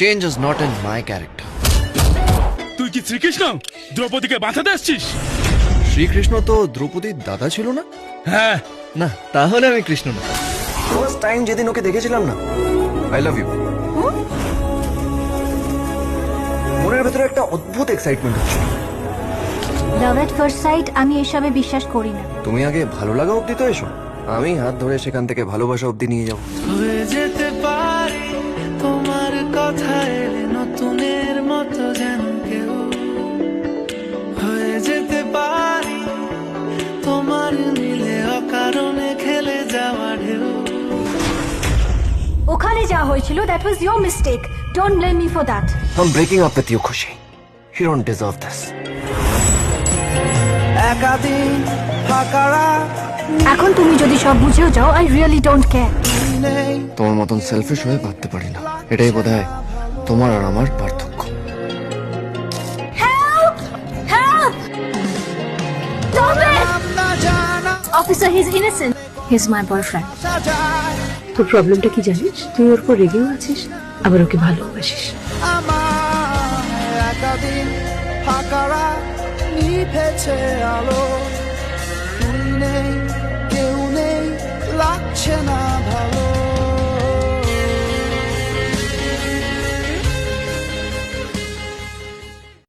Change is not in my character তুই কি শ্রীকৃষ্ণ? দ্রৌপদীকে বাঁচাতে আসছিস? শ্রীকৃষ্ণ তো দ্রৌপদীর দাদা ছিল না? হ্যাঁ। না তাহলে আমি কৃষ্ণ না। ফার্স্ট টাইম যেদিন ওকে দেখেছিলাম না। আই লাভ ইউ মনের ভেতরে একটা অদ্ভুত এক্সাইটমেন্ট হচ্ছিল লাভ এট ফার্স্ট সাইট আমি এসবে বিশ্বাস করি না। তুমি আগে ভালো লাগা অব্দি তো এসো। আমি হাত ধরে সেখান থেকে ভালোবাসা অব্দি নিয়ে যাব। যেতে পারি কথা এলে নতুনের মতো যেন কেউ হয়ে যেতে পারি। তোমার মিলে অকারণে খেলে যাওয়া ঢেউ। ওখানে যা হয়েছিল that was your mistake don't blame me for that I'm breaking up with you, Khushi. You don't deserve this. একাদিন ফাঁকারা। এখন তুমি যদি সব বুঝেও যাও আই রিয়েলি ডোন্ট কেয়ার তোমার মতন সেলফিশ হয়ে ভাবতে পারি না। এটাই বোধ হয় তোমার আর আমার পার্থক্য। Officer he is innocent he is my boyfriend তোর প্রবলেমটা কি জানিস? তুই ওর উপর রেগেও আছিস আবার ওকে ভালোবাসিস। আমার ফাঁকারা নিভেছে আলো। নেই কেউ নেই লাগছে না।